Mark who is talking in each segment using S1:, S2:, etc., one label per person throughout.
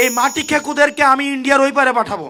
S1: এই মাটি খেকুদেরকে আমি ইন্ডিয়ার ওই পারে পাঠাবো।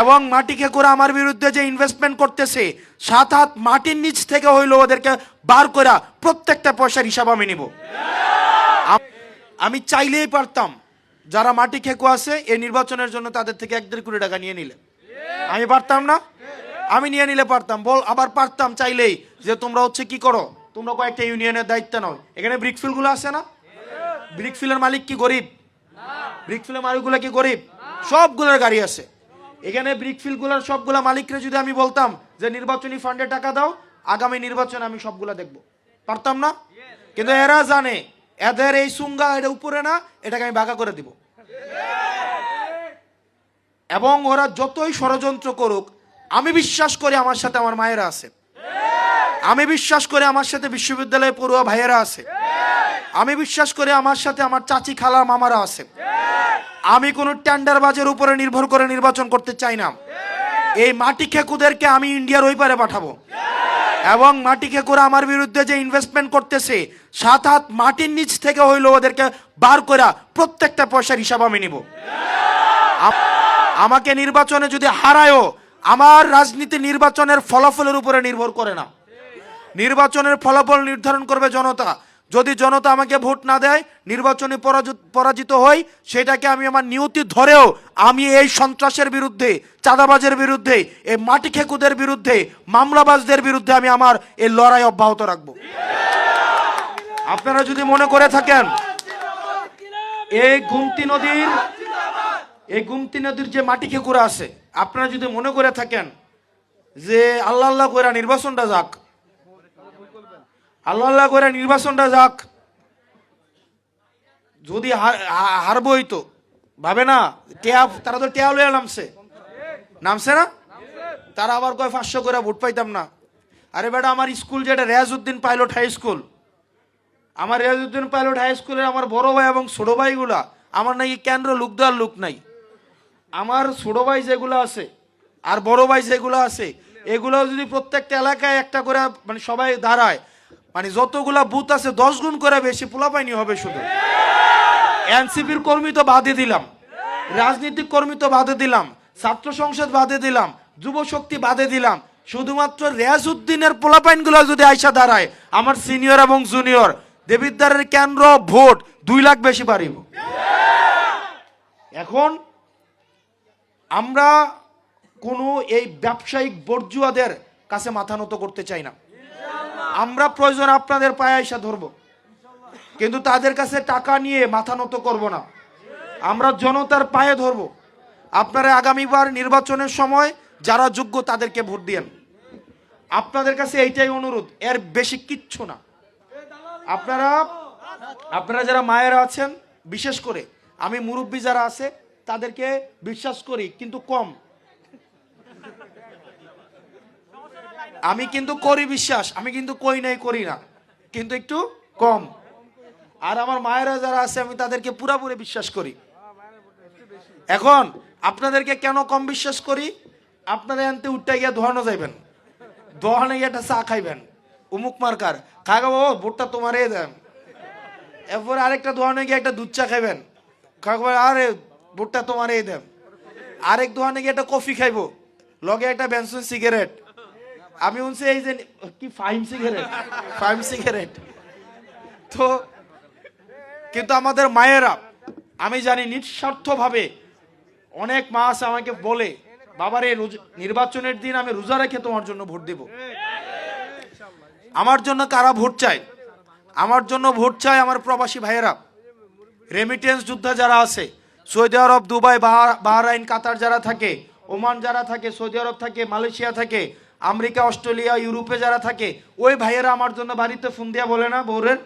S1: এবং মাটি খেকুরা আমার বিরুদ্ধে যে ইনভেস্টমেন্ট করতেছে, সাত হাত মাটির নিচ থেকে হইল ওদেরকে বার করা প্রত্যেকটা পয়সার হিসাব আমি নিব। আমি চাইলেই পারতাম, যারা মাটি খেকু আছে, এই নির্বাচনের জন্য তাদের থেকে এক দেড় কোটি টাকা নিয়ে নিলে। আমি পারতাম না? আমি নিয়ে নিলে পারতাম। বল, আবার পারতাম চাইলেই, যে তোমরা হচ্ছে কি করো? তোমরা কয়েকটা ইউনিয়নের দায়িত্ব নাও। এখানে ব্রিকফিলগুলো আছে না? ব্রিকফিলের মালিক কি গরিব? ব্রিকফিলের মালিকগুলো কি গরিব? সবগুলোর গাড়ি আছে। এখানে ব্রিকফিলগুলোর সবগুলা মালিকরে যদি আমি বলতাম যে নির্বাচনী ফান্ডে টাকা দাও, আগামী নির্বাচনে আমি সবগুলা দেখব। পারতাম না? কিন্তু এরা জানে, এদের এই সুঙ্গা এটা উপরে না, এটাকে আমি বাঁকা করে দিব। এবং ওরা যতই ষড়যন্ত্র করুক, আমি বিশ্বাস করি আমার সাথে আমার মায়েরা আছে। আমি বিশ্বাস করি আমার সাথে বিশ্ববিদ্যালয়ে পড়ুয়া ভাইয়েরা আছে। আমি বিশ্বাস করি আমার সাথে আমার চাচি খালা মামারা আছে। আমি কোনো টেন্ডার বাজের উপরে নির্ভর করে নির্বাচন করতে চাই না। এই মাটি খেকুদেরকে আমি ইন্ডিয়ার ওই পারে পাঠাবো। এবং মাটি খেকুরা আমার বিরুদ্ধে যে ইনভেস্টমেন্ট করতেছে, সাত হাত মাটির নিচ থেকে হইল ওদেরকে বার করা প্রত্যেকটা পয়সার হিসাব আমি নিব। আমাকে নির্বাচনে যদি হারায়ও, আমার রাজনীতি নির্বাচনের ফলাফলের উপরে নির্ভর করে না। নির্বাচনের ফলাফল নির্ধারণ করবে জনতা। যদি জনতা আমাকে ভোট না দেয়, নির্বাচনে পরাজিত হই, সেটাকে আমি আমার নিয়তি ধরেও আমি এই সন্ত্রাসের বিরুদ্ধে, চাঁদাবাজের বিরুদ্ধে, এই মাটি খেকুদের বিরুদ্ধে, মামলাবাজদের বিরুদ্ধে আমি আমার এই লড়াই অব্যাহত রাখব। আপনারা যদি মনে করে থাকেন, এই গুমতি নদীর এই গুমতি নদীর যে মাটি খেকুরা আছে, আপনারা যদি মনে করে থাকেন যে আল্লাহ আল্লাহ করে নির্বাচনটা যাক আল্লাহ আল্লাহ করে নির্বাচনটা যাক। যদি হারবই তো। ভাবে না, টেয়া তারা তো টেয়া লইয়া নামছে। নামছে না? তারা আবার কয়, পাঁচশো করে ভোট পাইতাম না। আরে বেটা, আমার স্কুল যেটা, রেয়াজউদ্দিন পাইলট হাই স্কুল। আমার রেয়াজউদ্দিন পাইলট হাই স্কুলের আমার বড় ভাই এবং ছোট ভাইগুলা, আমার নাকি কেন্দ্র লুক দেওয়ার লুক নাই। আমার ছোট ভাই যেগুলো আছে, আর বড় ভাই যেগুলো আছে এগুলো যদি প্রত্যেকটা এলাকায় একটা করে মানে সবাই দাঁড়ায় মানে যতগুলা বুথ আছে দশ গুণ করে বেশি পোলাপাইনি হবে শুধু। এনসিপির কর্মী তো বাদে দিলাম। রাজনৈতিক কর্মী তো বাদে দিলাম। ছাত্র সংসদ বাদে দিলাম। যুব শক্তি বাদে দিলাম। শুধুমাত্র রেয়াজউদ্দিনের পোলাপাইনগুলো যদি আইসা দাঁড়ায়, আমার সিনিয়র এবং জুনিয়র, দেবিদ্বারের কেন্দ্র ভোট দুই লাখ বেশি বাড়িব। এখন আমরা কোনো এই ব্যবসায়িক বর্জুয়াদের কাছে মাথা নত করতে চাই না। আমরা প্রয়োজন আপনাদের পায়ে আইসা ধরবো। কিন্তু তাদের কাছে টাকা নিয়ে মাথা নত করব না। আমরা জনতার পায়ে ধরব। আপনারা আগামীবার নির্বাচনের সময় যারা যোগ্য তাদেরকে ভোট দিয়েন। আপনাদের কাছে এইটাই অনুরোধ, এর বেশি কিচ্ছু না। আপনারা আপনারা যারা মায়েরা আছেন, বিশেষ করে আমি মুরব্বী যারা আছে, তাদেরকে বিশ্বাস করি, কিন্তু কম। আমি কিন্তু করি বিশ্বাস, আমি কিন্তু কই নাই, করি না। কিন্তু একটু কম। আর আমার মায়েরা যারা আছে, আমি তাদেরকে পুরাপুরি বিশ্বাস করি। এখন আপনাদেরকে কেন কম বিশ্বাস করি? আপনারা আনতে উঠতে গিয়ে ধোয়ানো যাইবেন। দোহানে গিয়ে একটা চা খাইবেন। উমুক মার্কার খাগা বাবা, ভোটটা তোমারে দেন। এরপর আরেকটা দোহানে গিয়ে একটা দুধ চা খাইবেন। খাগা আরে, ভোটটা তোমারে দেন। আরেক দোকানে গিয়ে একটা কফি খাইবো। লগে একটা বেনসন সিগারেট। আমি শুনছি এই যে কি ফাইম সিগারেট? ফাইম সিগারেট। তো, কিন্তু আমাদের মায়েরা, আমি জানি নিঃস্বার্থভাবে অনেক মা আছে আমাকে বলে, বাবারে, রোজ- নির্বাচনের দিন আমি রোজা রেখে তোমার জন্য ভোট দেব। আমার জন্য কারা ভোট চায়? আমার জন্য ভোট চায় আমার প্রবাসী ভাইয়েরা। রেমিটেন্স যোদ্ধা যারা আছে, সৌদি আরব, দুবাই, বাহা- বাহরাইন, কাতার যারা থাকে, ওমান যারা থাকে, সৌদি আরব থাকে, মালয়েশিয়া থাকে আমেরিকা অস্ট্রেলিয়া ইউরোপে যারা থাকে ওই ভাইয়েরা আমার জন্য বাড়িতে ফোন দিয়া বলে না বৌরের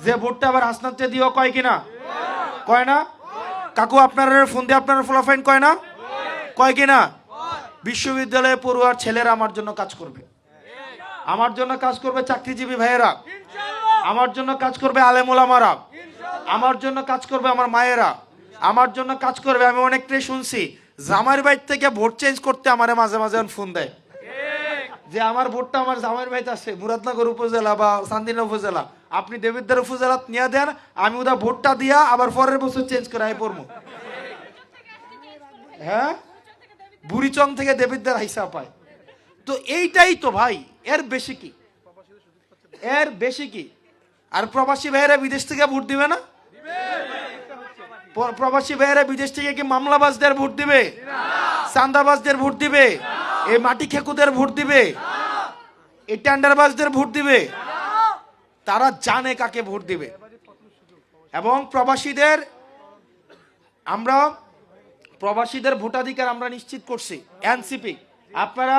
S1: যে ভোটটা আবার হাসনাতে দিও কয় কিনা? কয় না? কাকু আপনার ফোন দিয়ে আপনার ফলাফাইন কয় না? কয় কিনা? বিশ্ববিদ্যালয়ে পড়ুয়ার ছেলেরা আমার জন্য কাজ করবে। আমার জন্য কাজ করবে চাকরিজীবী ভাইয়েরা। আমার জন্য কাজ করবে আলেমুলামারা আমার। জন্য কাজ করবে আমার মায়েরা। আমার জন্য কাজ করবে আমি অনেকটাই শুনছি। জামাইয়ের বাইর থেকে ভোট চেঞ্জ করতে আমারে মাঝে মাঝে ফোন দেয়। যে আমার ভোটটা আমার জামাইয়ের ভাইতে আছে, মুরাদনগর উপজেলা বা চান্দিনা উপজেলা। আপনি দেবিদ্দার উপজেলা নিয়ে দেন, আমি ওটা ভোটটা দিয়া আবার পরের বছর চেঞ্জ করে আই পড়ব হ্যাঁ? বুড়িচং থেকে দেবিদ্যার হাইসা পায়। তো এইটাই তো ভাই, এর বেশি কি? এর বেশি কি? আর প্রবাসী ভাইয়েরা বিদেশ থেকে ভোট দিবে না? প্রবাসী ভাইয়েরা বিদেশ থেকে কি মামলাবাজদের ভোট দিবে? চান্দাবাজদের ভোট দিবে? এই মাটি খেকুদের ভোট দিবে? এই টেন্ডারবাজদের ভোট দিবে? তারা জানে কাকে ভোট দিবে। এবং প্রবাসীদের, আমরা প্রবাসীদের ভোটাধিকার আমরা নিশ্চিত করছি এনসিপি আপনারা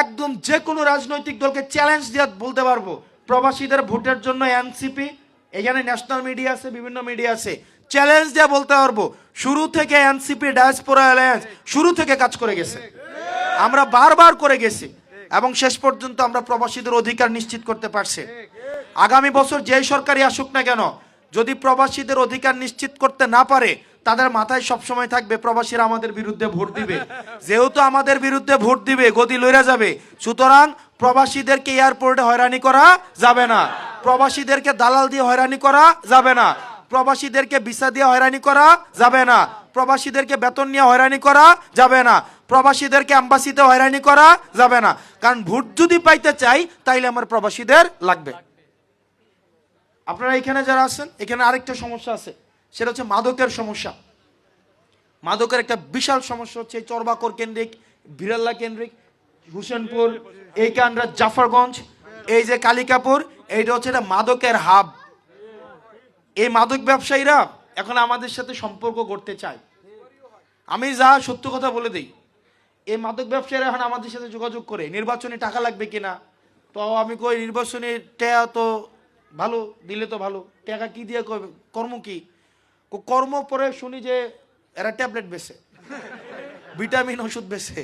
S1: একদম যে কোনো রাজনৈতিক দলকে চ্যালেঞ্জ দিয়ে বলতে পারব। প্রবাসীদের ভোটের জন্য এনসিপি এখানে ন্যাশনাল মিডিয়া আছে, বিভিন্ন মিডিয়া আছে। চ্যালেঞ্জ দিয়ে বলতে পারব, শুরু থেকে এনসিপি ডায়াসপোরা অ্যালায়েন্স শুরু থেকে কাজ করে গেছে। আমরা বারবার করে গেছি এবং শেষ পর্যন্ত আমরা প্রবাসীদের অধিকার নিশ্চিত করতে পারছি। আগামী বছর যেই সরকারই আসুক না কেন, যদি প্রবাসীদের অধিকার নিশ্চিত করতে না পারে, তাদের মাথায় সবসময় থাকবে প্রবাসীরা আমাদের বিরুদ্ধে ভোট দিবে। যেহেতু আমাদের বিরুদ্ধে ভোট দিবে, গদি লইরা যাবে। সুতরাং প্রবাসীদেরকে এয়ারপোর্টে হয়রানি করা যাবে না। প্রবাসীদেরকে দালাল দিয়ে হয়রানি করা যাবে না। প্রবাসীদেরকে ভিসা দিয়ে হয়রানি করা যাবে না। প্রবাসীদেরকে বেতন নিয়ে হয়রানি করা যাবে না। প্রবাসীদেরকে অ্যাম্বাসিতে হয়রানি করা যাবে না। কারণ ভোট যদি পাইতে চাই, তাইলে আমার প্রবাসীদের লাগবে। আপনারা এখানে যারা আছেন, এখানে আরেকটা সমস্যা আছে। সেটা হচ্ছে মাদকের সমস্যা। মাদকের একটা বিশাল সমস্যা হচ্ছে চরবাকর কেন্দ্রিক, বিড়াল্লা কেন্দ্রিক, হুসেনপুর, এই কানরা জাফরগঞ্জ, এই যে কালিকাপুর, এইটা হচ্ছে এটা মাদকের হাব। এই মাদক ব্যবসায়ীরা এখন আমাদের সাথে সম্পর্ক করতে চায়। আমি যা সত্য কথা বলে দিই এই মাদক ব্যবসায়ীরা এখন আমাদের সাথে যোগাযোগ করে, নির্বাচনে টাকা লাগবে কিনা? তো আমি কই, নির্বাচনে টাকা তো ভালো, দিলে তো ভালো। টাকা কি দিয়ে? কর্ম কি? কর্ম পরে শুনি যে এরা ট্যাবলেট বেছে। ভিটামিন, ওষুধ বেছে।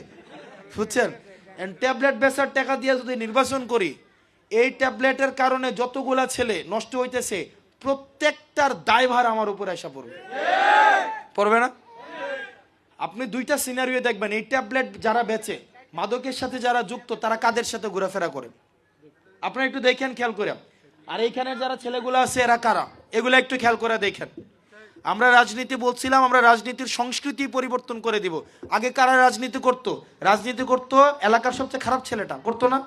S1: বুঝছেন? ট্যাবলেট বেচার টাকা দিয়ে যদি নির্বাচন করি, এই ট্যাবলেটের কারণে যতগুলা ছেলে নষ্ট হইতেছে, প্রত্যেকটার দায়ভার আমার উপরে আসা পড়বে। পড়বে না? আপনি দুইটা সিনারিও দেখবেন। এই ট্যাবলেট যারা বেচে, মাদকের সাথে যারা যুক্ত, তারা কাদের সাথে ঘোরাফেরা করে? আপনারা একটু দেখেন, খেয়াল করে আর এইখানে যারা ছেলেগুলো আছে, এরা কারা? এগুলো একটু খেয়াল করে দেখেন। আমরা রাজনীতি বলছিলাম, আমরা রাজনীতির সংস্কৃতি পরিবর্তন করে দিব। আগে কারা রাজনীতি করত? রাজনীতি করত এলাকার সবচেয়ে খারাপ ছেলেটা। করতো না?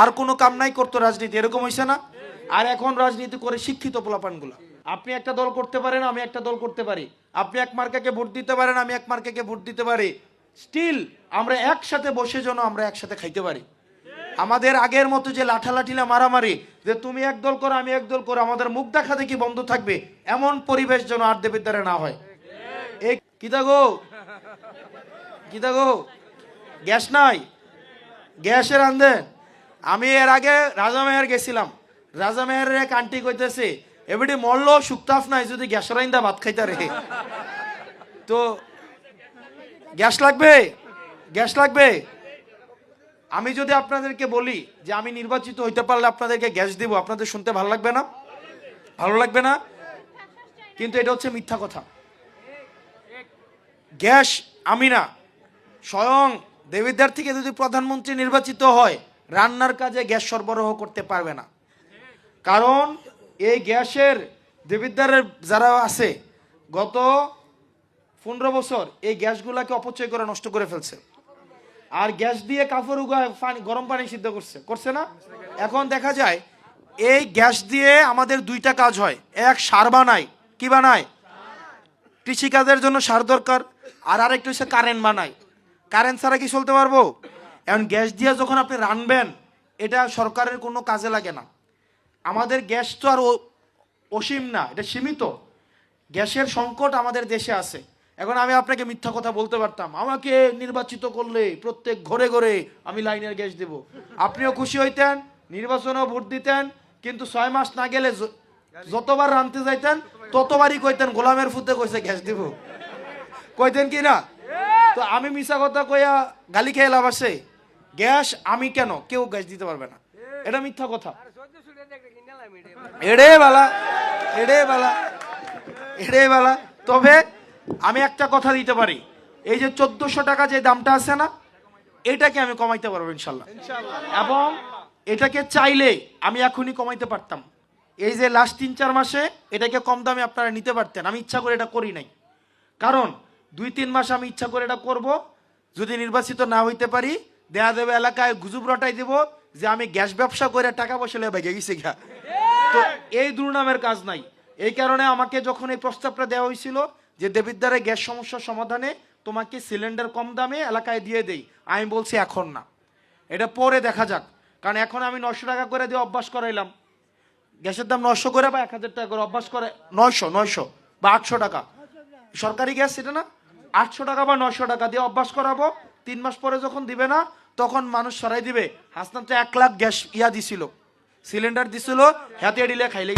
S1: আর কোনো কাম নাই, করতো রাজনীতি। এরকম হয়েছে না? আর এখন রাজনীতি করে শিক্ষিত পোলাপানগুলা। আপনি একটা দল করতে পারেন, আমি একটা দল করতে পারি। আপনি এক মার্কাকে ভোট দিতে পারেন, আমি এক মার্কাকে ভোট দিতে পারি। স্টিল আমরা একসাথে বসে যেন আমরা একসাথে খাইতে পারি। আমাদের আগের মতো যে লাঠালাঠিলা মারামারি, যে তুমি এক দল করো, আমি এক দল করো, আমাদের মুখ দেখা দেখি বন্ধ থাকবে, এমন পরিবেশ যেন আর দেবের দ্বারা না হয়। এই কিতা গো কিতা গো গ্যাস নাই? গ্যাসের আনদেন আমি এর আগে রাজামেহের গেছিলাম। রাজামেহের এক আন্টি কইতেছে এবারে মরল, শুক্তাফ নাই, যদি গ্যাসের আইন্দা ভাত খাইতে রে তো, গ্যাস লাগবে? গ্যাস লাগবে? আমি যদি আপনাদেরকে বলি যে আমি নির্বাচিত হইতে পারলে আপনাদেরকে গ্যাস দিব, আপনাদের শুনতে ভালো লাগবে না? ভালো লাগবে না? কিন্তু এটা হচ্ছে মিথ্যা কথা। গ্যাস আমি না। স্বয়ং দেবিদ্বার থেকে যদি প্রধানমন্ত্রী নির্বাচিত হয়, রান্নার কাজে গ্যাস সরবরাহ করতে পারবে না। কারণ এই গ্যাসের দেবিদ্বারের যারা আছে, গত পনেরো বছর এই গ্যাসগুলাকে অপচয় করে নষ্ট করে ফেলছে। আর গ্যাস দিয়ে কাপড় উগায় পানি, গরম পানি সিদ্ধ করছে করছে না? এখন দেখা যায়, এই গ্যাস দিয়ে আমাদের দুইটা কাজ হয়। এক, সার বানায় কি বানায় কৃষিকাজের জন্য সার দরকার। আর আরেকটা হচ্ছে কারেন্ট বানায় কারেন্ট ছাড়া কি চলতে পারব? এখন গ্যাস দিয়ে যখন আপনি রানবেন, এটা সরকারের কোনো কাজে লাগে না। আমাদের গ্যাস তো আর অসীম না, এটা সীমিত। গ্যাসের সংকট আমাদের দেশে আছে। এখন আমি আপনাকে মিথ্যা কথা বলতে পারতাম। আমাকে নির্বাচিত করলে প্রত্যেক ঘরে ঘরে আমি লাইনের গ্যাস দেব। আপনিও খুশি হইতেন, নির্বাচনেও ভোট দিতেন, কিন্তু ছয় মাস না গেলে যতবার রানতে যাইতেন, ততবারই কইতেন, গোলামের ফুতে কইছে গ্যাস দিব। কইতেন কি না? তো আমি মিশা কথা কইয়া গালি খেয়ে লাভ আছে। গ্যাস আমি কেন? কেউ গ্যাস দিতে পারবে না। এটা মিথ্যা কথা। এড়ে বালা এড়ে বালা এড়ে বালা। তবে আমি একটা কথা দিতে পারি এই যে চোদ্দশো টাকা যে দামটা আছে না এটাকে আমি কমাইতে পারব ইনশাল্লাহ। এবং এটাকে চাইলে আমি এখনই কমাইতে পারতাম। এই যে লাস্ট তিন চার মাসে এটাকে কম দামে আপনারা নিতে পারতেন আমি ইচ্ছা করে এটা করি নাই। কারণ দুই তিন মাস আমি ইচ্ছা করে এটা করব যদি নির্বাচিত না হইতে পারি দেয়া দেবে এলাকায় গুজব রটাই দেব যে আমি গ্যাস ব্যবসা করে টাকা পয়সা লেগে ভেগে গেছি গা। তো এই দুর্নামের কাজ নাই। এই কারণে আমাকে যখন এই প্রস্তাবটা দেওয়া হয়েছিল যে দেবিদ্বারে গ্যাস সমস্যার সমাধানে তোমাকে সিলিন্ডার কম দামে এলাকায় দিয়ে দেই, আমি বলছি এখন না। এটা পরে দেখা যাক। কারণ এখন আমি নশো টাকা করে দিয়ে অভ্যাস করাইলাম। গ্যাসের দাম নশো করে বা এক হাজার টাকা করে অভ্যাস করে, নয়শো নয়শো বা আটশো টাকা। সরকারি গ্যাস সেটা না? আটশো টাকা বা নশো টাকা দিয়ে অভ্যাস করাবো, তিন মাস পরে যখন দিবে না তখন মানুষ সরাই দিবে হাসনাত এক লাখ গ্যাস ইয়া দিছিল সিলিন্ডার দিছিল হাতে ডিলে খাইলে।